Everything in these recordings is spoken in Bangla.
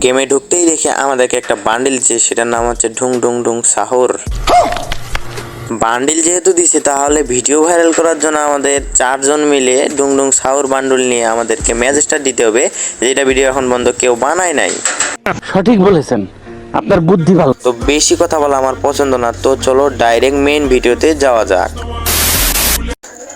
গেমে ঢুকতেই দেখে আমাদেরকে একটা বান্ডিল দিচ্ছে সেটার নাম হচ্ছে ঢুং ঢুং ঢুং সাহর। বান্ডিল যেহেতু দিছে তাহলে ভিডিও ভাইরাল করার জন্য আমাদের চারজন মিলে ডুং ডুং সাউর বান্ডুল নিয়ে আমাদেরকে ম্যাচ স্টার দিতে হবে যেটা ভিডিও এখন বন্ধ কেউ বানায় নাই। সঠিক বলেছেন। আপনার বুদ্ধি ভালো। তো বেশি কথা বলা আমার পছন্দ না তো চলো ডাইরেক্ট মেইন ভিডিওতে যাওয়া যাক।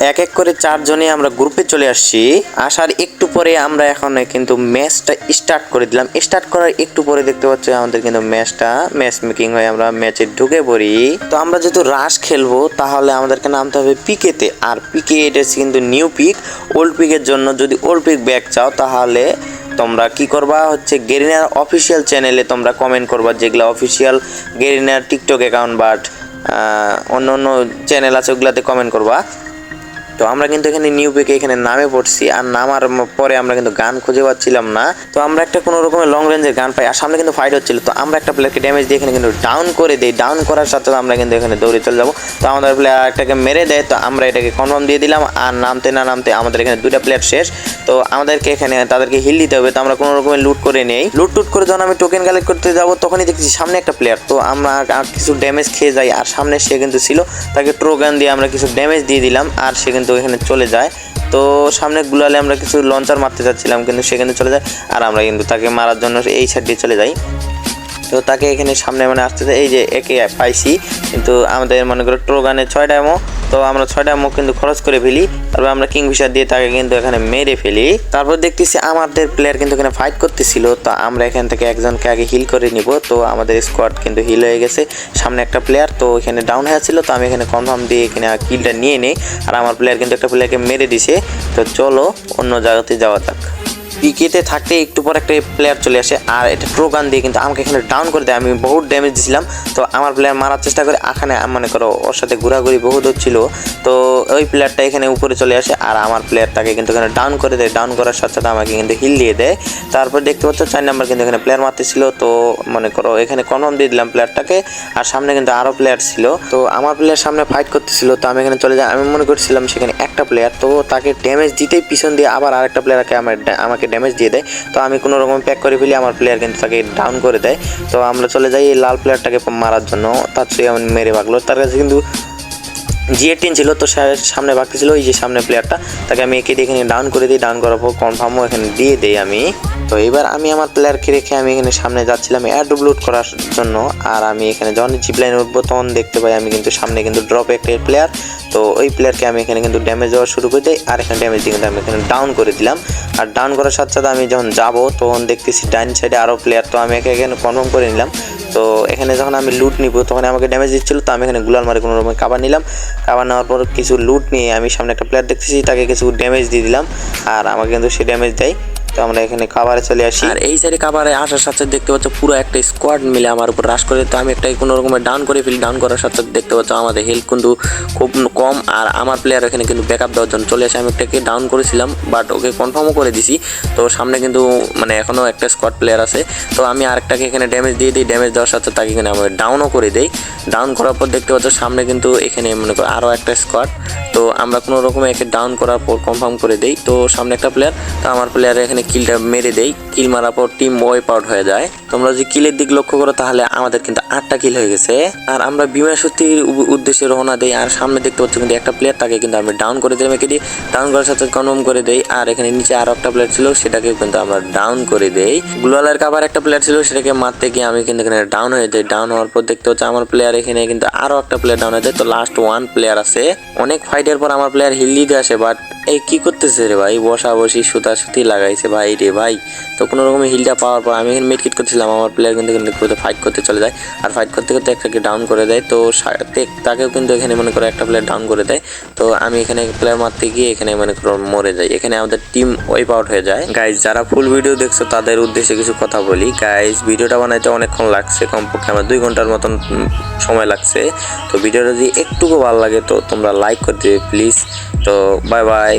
এক এক করে চারজনে আমরা গ্রুপে চলে আসছি। আসার একটু পরে আমরা এখন কিন্তু ম্যাচটা স্টার্ট করে দিলাম। স্টার্ট করার একটু পরে দেখতে পাচ্ছি আমাদের কিন্তু ম্যাচটা ম্যাচ মেকিং হয়ে আমরা ম্যাচে ঢুকে পড়ি। তো আমরা যেহেতু রাশ খেলব, তাহলে আমাদেরকে নামতে হবে পিকেতে আর পিকে এটা কিন্তু নিউ পিক ওল্ড পিকের জন্য যদি ওল্ড পিক ব্যাক চাও, তাহলে তোমরা কি করবা? হচ্ছে গেরিনার অফিসিয়াল চ্যানেলে তোমরা কমেন্ট করবা। যেগুলো অফিসিয়াল গেরিনার টিকটক অ্যাকাউন্ট বাট অন্য অন্য চ্যানেল আছে, ওগুলাতে কমেন্ট করবা। তো আমরা কিন্তু এখানে নিউ পেকে এখানে নামে পড়ছি, আর নামার পরে আমরা কিন্তু গান খুঁজে পাচ্ছিলাম না। তো আমরা একটা কোনো রকমের লং রেঞ্জের গান পাই, আর সামনে কিন্তু ফাইট হচ্ছিল। তো আমরা একটা প্লেয়ারকে ড্যামেজ দিয়ে এখানে কিন্তু ডাউন করে দিই। ডাউন করার সাথে আমরা কিন্তু এখানে দৌড়ে চলে যাব। তো আমাদের প্লেয়ার একটাকে মেরে দেয়, তো আমরা এটাকে কনফার্ম দিয়ে দিলাম, আর নামতে না নামতে আমাদের এখানে দুটা প্লেয়ার শেষ। তো আমাদেরকে এখানে তাদেরকে হিল দিতে হবে, তো আমরা কোনো রকমের লুট করে নেই। লুট টুট করে যখন আমি টোকেন কালেক্ট করতে যাব, তখনই দেখছি সামনে একটা প্লেয়ার তো আমরা কিছু ড্যামেজ খেয়ে যাই, আর সামনে সে কিন্তু ছিল, তাকে ট্রোগান দিয়ে আমরা কিছু ড্যামেজ দিয়ে দিলাম, আর সে কিন্তু এখানে চলে যায়। তো সামনে গুলালে আমরা কিছু লঞ্চার মারতে চাচ্ছিলাম কিন্তু সে কিন্তু চলে যায়। আর আমরা কিন্তু তাকে মারার জন্য এই সাইড দিয়ে চলে যাই। তো তাকে এখানে সামনে মানে আসতে এই যে একে পাইছি কিন্তু আমাদের মনে করো ট্রোগানে ছয়টা এমো তো আমরা ছয়টা মুখ কিন্তু খরচ করে ফেলি। তারপর আমরা কিংফিশার দিয়ে তাকে কিন্তু এখানে মেরে ফেলি। তারপর দেখতেছি আমাদের প্লেয়ার কিন্তু এখানে ফাইট করতেছিল। তো আমরা এখান থেকে একজনকে আগে হিল করে নিব। তো আমাদের স্কোয়াড কিন্তু হিল হয়ে গেছে। সামনে একটা প্লেয়ার তো এখানে ডাউন হয়ে ছিল তো আমি এখানে কনফার্ম দিয়ে এখানে কিলটা নিয়ে নিই। আর আমার প্লেয়ার কিন্তু একটা প্লেয়ারকে মেরে দিছে। তো চলো অন্য জায়গাতে যাওয়া যাক। পিকেতে থাকতে একটু পর একটা প্লেয়ার চলে আসে, আর এটা ট্রো গান দিয়ে কিন্তু আমাকে এখানে ডাউন করে দেয়। আমি বহুত ড্যামেজ দিয়েছিলাম তো আমার প্লেয়ার মারার চেষ্টা করে এখানে মনে করো, ওর সাথে ঘোরাঘুরি বহুত হচ্ছিল। তো ওই প্লেয়ারটা এখানে উপরে চলে আসে, আর আমার প্লেয়ার তাকে কিন্তু এখানে ডাউন করে দেয়। ডাউন করার সাথে সাথে আমাকে কিন্তু হিল দিয়ে দেয়। তারপর দেখতে পাচ্ছ, চার নাম্বার কিন্তু এখানে প্লেয়ার মারতেছিল। তো মনে করো, এখানে কনফার্ম দিয়ে দিলাম প্লেয়ারটাকে আর সামনে কিন্তু আরও প্লেয়ার ছিল। তো আমার প্লেয়ার সামনে ফাইট করতেছিল। তো আমি এখানে চলে যাই। আমি মনে করছিলাম সেখানে একটা প্লেয়ার তো তাকে ড্যামেজ দিতেই পিছন দিয়ে আবার আরেকটা প্লেয়ারকে আমার আমাকে ড্যামেজ দিয়ে দেয়। তো আমি কোনো রকম প্যাক করে ফেলি, আমার প্লেয়ার কিন্তু তাকে ডাউন করে দেয়। তো আমরা চলে যাই এই লাল প্লেয়ারটাকে মারার জন্য। তার চেয়ে আমি মেরে ভাগলো। তার কাছে কিন্তু জি এইটিন ছিল, তো সামনে বাকি ছিল ওই যে সামনে প্লেয়ারটা তাকে আমি একে দিয়ে এখানে ডাউন করে দিই ডাউন করার পর কনফার্মও এখানে দিয়ে দেই আমি। তো এবার আমি আমার প্লেয়ারকে রেখে আমি এখানে সামনে যাচ্ছিলাম অ্যাড লুট করার জন্য, আর আমি এখানে যখন জিপ লাইনে উঠবো, তখন দেখতে পাই আমি কিন্তু সামনে কিন্তু ড্রপ একটা প্লেয়ার তো ওই প্লেয়ারকে আমি এখানে কিন্তু ড্যামেজ দেওয়া শুরু করে দিই, আর এখানে ড্যামেজ দিয়ে কিন্তু আমি এখানে ডাউন করে দিলাম। আর ডাউন করার সাথে সাথে আমি যখন যাব, তখন দেখতেছি ডাইন সাইডে আরও প্লেয়ার তো আমি এখানে কনফার্ম করে নিলাম। তো এখানে যখন আমি লুট নিব, তখন আমাকে ড্যামেজ দিচ্ছিল, তো আমি এখানে গুলাল মারে কোনো রকম কাবার নিলাম। কাবার নেওয়ার পর কিছু লুট নিয়ে আমি সামনে একটা প্লেয়ার দেখতেছি, তাকে কিছু ড্যামেজ দিয়ে দিলাম, আর আমাকে কিন্তু সে ড্যামেজ দেয়। তো আমরা এখানে কাবারে চলে আসি। আর এই সাইডে কাবারে আসার সাথে দেখতে পাচ্ছ পুরো একটা স্কোয়াড মিলে আমার উপর রাশ করে। তো আমি একটা কোনো রকমের ডাউন করে ফেলি। ডাউন করার সাথে দেখতে পাচ্ছ আমাদের হেলথ কিন্তু খুব কম। আর আমার প্লেয়ার এখানে কিন্তু ব্যাকআপ দেওয়ার জন্য চলে আসে। আমি একটাকে ডাউন করেছিলাম বাট ওকে কনফার্মও করে দিছি। তো সামনে কিন্তু মানে এখনও একটা স্কোয়াড প্লেয়ার আছে। তো আমি আরেকটাকে এখানে ড্যামেজ দিয়ে দিই। ড্যামেজ দেওয়ার সাথে তাকে এখানে আমি ডাউনও করে দেই। ডাউন করার পর দেখতে পাচ্ছ সামনে কিন্তু এখানে মনে করো আরও একটা স্কোয়াড তো আমরা কোনো রকমে একে ডাউন করার পর কনফার্ম করে দেই। তো সামনে একটা প্লেয়ার তো আমার প্লেয়ার এখানে কিলটা মেরে দেই, কিল মারার পর টিম ওয়াইপ আউট হয়ে যায়। তোমরা যদি কিলের দিক লক্ষ্য করো, তাহলে আমাদের কিন্তু আটটা কিল হয়ে গেছে। আর আমরা বিমা উ- উদ্দেশ্যে রওনা দেই, আর সামনে দেখতে পাচ্ছি কিন্তু একটা প্লেয়ার তাকে কিন্তু আমি ডাউন করে দিলাম একে দিয়ে। ডাউন করার সাথে কনফার্ম করে দেই, আর এখানে নিচে আরও একটা প্লেয়ার ছিল সেটাকে কিন্তু আমরা ডাউন করে দেই। গ্লোয়ালের কাবার একটা প্লেয়ার ছিল, সেটাকে মারতে গিয়ে আমি কিন্তু এখানে ডাউন হয়ে যাই। ডাউন হওয়ার পর দেখতে হচ্ছে আমার প্লেয়ার এখানে কিন্তু আরও একটা প্লেয়ার ডাউন হয়ে যায়। তো লাস্ট ওয়ান প্লেয়ার আছে। অনেক ফাইটের পর আমার প্লেয়ার হিল আসে বাট এই কি করতেছে রে ভাই? বসা বসি সুতা সুতি লাগাইছে ভাই রে ভাই। তো কোনো রকমের হিলটা পাওয়ার পর আমি এখানে মিটকিট করছিলাম আমার প্লেয়ার কিন্তু কিন্তু ফাইট করতে চলে যায়। আর ফাইট করতে করতে একটাকে ডাউন করে দেয়, তো তাকেও কিন্তু এখানে মনে করো একটা প্লেয়ার ডাউন করে দেয়। তো আমি এখানে প্লেয়ার মারতে গিয়ে এখানে মনে করো মরে যাই। এখানে আমাদের টিম ওয়াইপ আউট হয়ে যায়। গাইজ যারা ফুল ভিডিও দেখছ, তাদের উদ্দেশ্যে কিছু কথা বলি। গাইজ ভিডিওটা বানাইতে অনেকক্ষণ লাগছে। কমপক্ষে আমার দুই ঘণ্টার মতন সময় লাগছে। তো ভিডিওটা যদি একটুকু ভালো লাগে, তো তোমরা লাইক করে দিবে প্লিজ তো বাই বাই